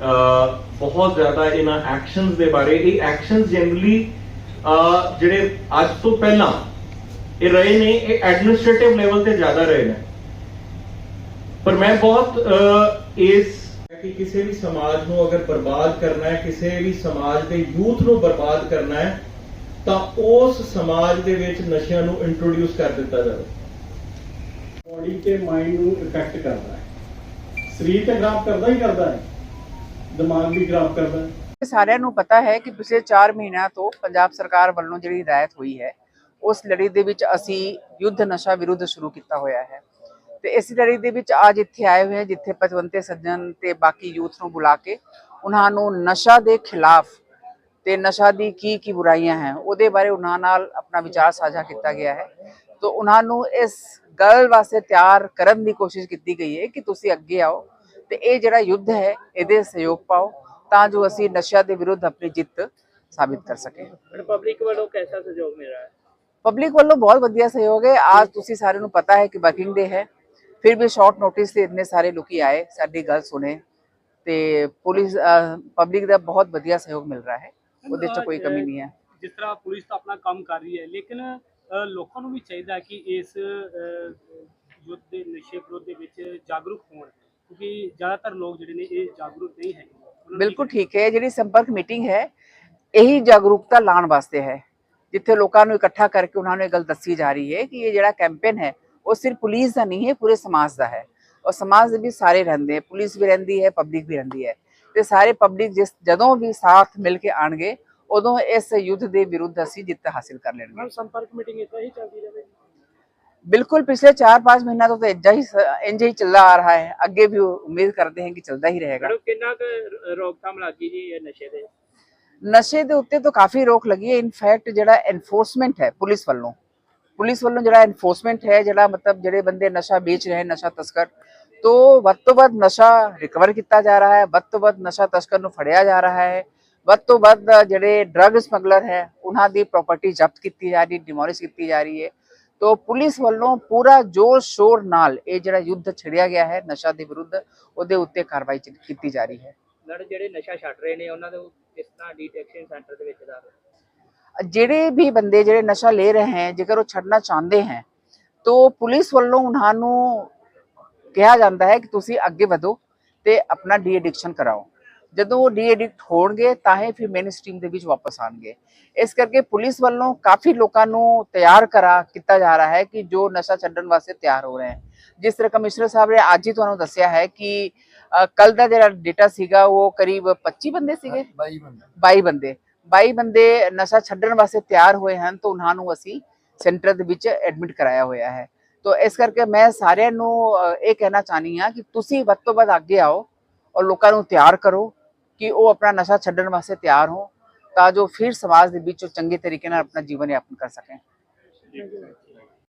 ਬਹੁਤ ਜ਼ਿਆਦਾ ਇਹਨਾਂ ਐਕਸ਼ਨਸ ਦੇ ਬਾਰੇ। ਇਹ ਐਕਸ਼ਨਸ ਜਨਰਲੀ ਜਿਹੜੇ ਅੱਜ ਤੋਂ ਪਹਿਲਾਂ ਇਹ ਰਹੇ ਨੇ, ਇਹ ਐਡਮਿਨਿਸਟ੍ਰੇਟਿਵ ਲੈਵਲ ਤੇ ਜ਼ਿਆਦਾ ਰਹੇ ਨੇ। ਪਰ ਮੈਂ ਬਹੁਤ ਇਸ ਕਿ ਕਿਸੇ ਵੀ ਸਮਾਜ ਨੂੰ ਅਗਰ ਬਰਬਾਦ ਕਰਨਾ ਹੈ, ਕਿਸੇ ਵੀ ਸਮਾਜ ਦੇ ਯੂਥ ਨੂੰ ਬਰਬਾਦ ਕਰਨਾ ਹੈ, ਤਾਂ ਉਸ ਸਮਾਜ ਦੇ ਵਿੱਚ ਨਸ਼ਿਆਂ ਨੂੰ ਇੰਟਰੋਡਿਊਸ ਕਰ ਦਿੱਤਾ ਜਾਵੇ। ਬੋਡੀ ਤੇ ਮਾਈਂਡ ਨੂੰ ਇਫੈਕਟ ਕਰਦਾ ਹੈ। ਸਰੀਰ ਤੇ ਖਰਾਬ ਕਰਦਾ ਹੀ ਕਰਦਾ ਹੈ। ਦਿਮਾਗ ਵੀ ਖਰਾਬ ਕਰਦਾ ਹੈ। ਸਾਰਿਆਂ ਨੂੰ ਪਤਾ ਹੈ ਕਿ ਪਿਛਲੇ 4 ਮਹੀਨਿਆਂ ਤੋਂ ਪੰਜਾਬ ਸਰਕਾਰ ਵੱਲੋਂ ਜਿਹੜੀ ਹਦਾਇਤ ਹੋਈ ਹੈ, ਉਸ ਲੜੀ ਦੇ ਵਿੱਚ ਅਸੀਂ ਯੁੱਧ ਨਸ਼ਾ ਵਿਰੁੱਧ ਸ਼ੁਰੂ ਕੀਤਾ ਹੋਇਆ ਹੈ। ਤੇ ਇਸ ਲੜੀ ਦੇ ਵਿੱਚ ਅੱਜ ਇੱਥੇ ਆਏ ਹੋਏ ਜਿੱਥੇ ਪਤਵੰਤੇ ਸੱਜਣ ਤੇ ਬਾਕੀ ਯੂਥ ਨੂੰ ਬੁਲਾ ਕੇ ਉਹਨਾਂ ਨੂੰ ਨਸ਼ਾ ਦੇ ਖਿਲਾਫ ਤੇ ਨਸ਼ਾ ਦੀ ਕੀ ਕੀ ਬੁਰਾਈਆਂ ਹੈ, ਉਹਦੇ ਬਾਰੇ ਉਹਨਾਂ ਨਾਲ ਆਪਣਾ ਵਿਚਾਰ ਸਾਂਝਾ ਕੀਤਾ ਗਿਆ ਹੈ। ਤੋਂ ਉਹਨਾਂ ਨੂੰ ਇਸ ਗੱਲ ਵਾਸਤੇ ਤਿਆਰ ਕਰਨ ਦੀ ਕੋਸ਼ਿਸ਼ ਕੀਤੀ ਗਈ ਹੈ ਕਿ ਤੁਸੀਂ ਅੱਗੇ ਆਓ। ਤੇ ਇਹ ਜਿਹੜਾ ਯੁੱਧ ਹੈ ਇਹਦੇ ਸਹਿਯੋਗ ਪਾਓ ਤਾਂ ਜੋ ਅਸੀਂ ਨਸ਼ਾ ਦੇ ਵਿਰੁੱਧ ਆਪਣੀ ਜਿੱਤ ਸਾਬਿਤ ਕਰ ਸਕੇ ਪਬਲਿਕ ਵੱਲੋਂ ਕੈਸਾ ਸਹਿਯੋਗ ਮਿਲ ਰਿਹਾ ਹੈ? ਪਬਲਿਕ ਵੱਲੋਂ ਬਹੁਤ ਵਧੀਆ ਸਹਿਯੋਗ ਹੈ। ਅੱਜ ਤੁਸੀਂ ਸਾਰਿਆਂ ਨੂੰ ਪਤਾ ਹੈ ਕਿ ਵਰਕਿੰਗ ਡੇ ਹੈ। ਫਿਰ ਵੀ ਸ਼ਾਰਟ ਨੋਟਿਸ ਤੇ ਇੰਨੇ ਸਾਰੇ ਲੋਕੀ ਆਏ ਸਾਡੀ ਗੱਲ ਸੁਣੇ ਤੇ ਪੁਲਿਸ ਪਬਲਿਕ ਦਾ ਬਹੁਤ ਵਧੀਆ ਸਹਿਯੋਗ ਮਿਲ ਰਿਹਾ ਹੈ। ਉਹਦੇ ਚ ਕੋਈ ਕਮੀ ਨਹੀਂ ਹੈ। ਜਿਸ ਤਰ੍ਹਾਂ ਪੁਲਿਸ ਤਾਂ ਆਪਣਾ ਕੰਮ ਕਰ ਰਹੀ ਹੈ ਲੇਕਿਨ ਲੋਕਾਂ ਨੂੰ ਵੀ ਚਾਹੀਦਾ ਕਿ ਇਸ ਯੁੱਧ ਦੇ ਨਸ਼ੇ ਵਿਰੋਧ ਦੇ ਵਿੱਚ ਜਾਗਰੂਕ ਹੋਣ। ਕਿਉਂਕਿ ਜ਼ਿਆਦਾਤਰ ਲੋਕ ਜਿਹੜੇ ਨੇ ਇਹ ਜਾਗਰੂਕ ਨਹੀਂ ਹੈਗੇ। ਬਿਲਕੁਲ ਠੀਕ ਹੈ ਜਿਹੜੀ ਸੰਪਰਕ ਮੀਟਿੰਗ ਹੈ ਇਹੀ ਜਾਗਰੂਕਤਾ ਲਾਉਣ ਵਾਸਤੇ ਹੈ। ਜਿੱਥੇ ਲੋਕਾਂ ਨੂੰ ਇਕੱਠਾ ਕਰਕੇ ਉਹਨਾਂ ਨੂੰ ਇਹ ਗੱਲ ਦੱਸੀ ਜਾ ਰਹੀ ਹੈ ਕਿ ਇਹ ਜਿਹੜਾ ਕੈਂਪੇਨ ਹੈ ਉਹ ਸਿਰਫ ਪੁਲਿਸ ਦਾ ਨਹੀਂ ਹੈ ਪੂਰੇ ਸਮਾਜ ਦਾ ਹੈ। ਔਰ ਸਮਾਜ ਦੇ ਵੀ ਸਾਰੇ ਰਹਿੰਦੇ ਹੈ ਪੁਲਿਸ ਵੀ ਰਹਿੰਦੀ ਹੈ ਪਬਲਿਕ ਵੀ ਰਹਿੰਦੀ ਹੈ। ਤੇ ਸਾਰੇ ਪਬਲਿਕ ਜਿਸ ਜਦੋਂ ਵੀ ਸਾਥ ਮਿਲ ਕੇ ਆਣਗੇ ਉਦੋਂ ਇਸ ਯੁੱਧ ਦੇ ਵਿਰੁੱਧ ਅਸੀਂ ਜਿੱਤ ਹਾਸਿਲ ਕਰ ਲੈਣਗੇ। ਸੰਪਰਕ ਮੀਟਿੰਗ ਇਦਾਂ ਹੀ ਚੱਲਦੀ ਰਹੇਗੀ बिल्कुल पिछले चार पांच महीना तो इंजा ही इंजा ही चला आ रहा है अगे भी उम्मीद करते हैं कि चलता ही रहेगा ਕਿੰਨਾ ਕੁ ਰੋਕਥਾਮ ਲੱਗੀ ਜੀ ਇਹ ਨਸ਼ੇ ਦੇ? ਨਸ਼ੇ ਦੇ ਉੱਤੇ ਤਾਂ ਕਾਫੀ ਰੋਕ ਲੱਗੀ ਹੈ। ਇਨਫੈਕਟ ਜਿਹੜਾ ਐਨਫੋਰਸਮੈਂਟ ਹੈ ਪੁਲਿਸ ਵੱਲੋਂ ਪੁਲਿਸ ਵੱਲੋਂ ਜਿਹੜਾ ਐਨਫੋਰਸਮੈਂਟ ਹੈ ਜਿਹੜਾ ਮਤਲਬ ਜਿਹੜੇ ਬੰਦੇ ਨਸ਼ਾ ਵੇਚ ਰਹੇ ਨਸ਼ਾ ਤਸਕਰ ਤੋਂ ਵੱਧ ਤੋਂ ਵੱਧ ਨਸ਼ਾ ਰਿਕਵਰ ਕੀਤਾ ਜਾ ਰਿਹਾ ਹੈ ਵੱਧ ਤੋਂ ਵੱਧ ਨਸ਼ਾ ਤਸਕਰ ਨੂੰ ਫੜਿਆ ਜਾ ਰਿਹਾ ਹੈ ਵੱਧ ਤੋਂ ਵੱਧ ਜਿਹੜੇ ਡਰੱਗ ਸਮਗਲਰ ਹੈ ਉਹਨਾਂ ਦੀ ਪ੍ਰਾਪਰਟੀ ਜ਼ਬਤ ਕੀਤੀ ਜਾ ਰਹੀ ਡਿਮੋਲਿਸ਼ ਕੀਤੀ ਜਾ ਰਹੀ ਹੈ। ਤੋਂ ਪੁਲਿਸ ਵੱਲੋਂ ਪੂਰਾ ਜੋਰ ਸ਼ੋਰ ਨਾਲ ਇਹ ਜਿਹੜਾ ਯੁੱਧ ਛਿੜਿਆ ਗਿਆ ਹੈ ਨਸ਼ਾ ਦੇ ਵਿਰੁੱਧ ਉਹਦੇ ਉੱਤੇ ਕਾਰਵਾਈ ਕੀਤੀ ਜਾ ਰਹੀ ਹੈ। ਮੈਡਮ ਜਿਹੜੇ ਨਸ਼ਾ ਛੱਡ ਰਹੇ ਨੇ ਉਹਨਾਂ ਦੇ ਕਿਸ ਤਰ੍ਹਾਂ ਡਿਟੈਕਸ਼ਨ ਸੈਂਟਰ ਦੇ ਵਿੱਚ ਦਾ ਜਿਹੜੇ ਵੀ ਬੰਦੇ ਜਿਹੜੇ ਨਸ਼ਾ ਲੈ ਰਹੇ ਹੈ ਜੇਕਰ ਉਹ ਛੱਡਣਾ ਚਾਹੁੰਦੇ ਹੈ ਤਾਂ ਪੁਲਿਸ ਵੱਲੋਂ ਉਹਨਾਂ ਨੂੰ ਕਿਹਾ ਜਾਂਦਾ ਹੈ ਕਿ ਤੁਸੀਂ ਅੱਗੇ ਵਧੋ ਤੇ ਆਪਣਾ ਡੀ ਐਡਿਕਸ਼ਨ ਕਰਾਓ। ਜਦੋਂ ਉਹ ਡੀ ਐਡਿਕਟ ਹੋਣਗੇ ਤਾਂ ਹੀ ਫਿਰ ਮੇਨ ਸਟ੍ਰੀਮ ਦੇ ਵਿੱਚ ਵਾਪਸ ਆਣਗੇ। ਇਸ ਕਰਕੇ ਪੁਲਿਸ ਵੱਲੋਂ ਕਾਫੀ ਲੋਕਾਂ ਨੂੰ ਤਿਆਰ ਕਰਾ ਕੀਤਾ ਜਾ ਰਿਹਾ ਹੈ ਕਿ ਜੋ ਨਸ਼ਾ ਛੱਡਣ ਵਾਸਤੇ ਤਿਆਰ ਹੋ ਰਹੇ ਹਨ। ਜਿਸ ਤਰ੍ਹਾਂ ਕਮਿਸ਼ਨਰ ਸਾਹਿਬ ਨੇ ਅੱਜ ਹੀ ਤੁਹਾਨੂੰ ਦੱਸਿਆ ਹੈ ਕਿ ਕੱਲ ਦਾ ਜਿਹੜਾ ਡੇਟਾ ਸੀਗਾ ਉਹ ਕਰੀਬ 25 ਬੰਦੇ ਸੀਗੇ? 22 ਬੰਦੇ। 22 ਬੰਦੇ। 22 ਬੰਦੇ ਨਸ਼ਾ ਛੱਡਣ ਵਾਸਤੇ ਤਿਆਰ ਹੋਏ ਹਨ ਤਾਂ ਉਹਨਾਂ ਨੂੰ ਅਸੀਂ ਸੈਂਟਰ ਦੇ ਵਿੱਚ ਐਡਮਿਟ ਕਰਾਇਆ ਹੋਇਆ ਹੈ। ਤਾਂ ਇਸ ਕਰਕੇ ਮੈਂ ਸਾਰਿਆਂ ਨੂੰ ਇਹ ਕਹਿਣਾ ਚਾਹਨੀ ਹਾਂ ਕਿ ਤੁਸੀਂ ਵੱਧ ਤੋਂ ਵੱਧ ਅੱਗੇ ਆਓ ਔਰ ਲੋਕਾਂ ਨੂੰ ਤਿਆਰ ਕਰੋ। ਕਿ ਉਹ ਆਪਣਾ ਨਸ਼ਾ ਛੱਡਣ ਵਾਸਤੇ ਤਿਆਰ ਹੋ ਤਾਂ ਜੋ ਫਿਰ ਸਮਾਜ ਦੇ ਵਿੱਚ ਉਹ ਚੰਗੇ ਤਰੀਕੇ ਨਾਲ ਆਪਣਾ ਜੀਵਨ ਯਾਪਨ ਕਰ ਸਕਣ।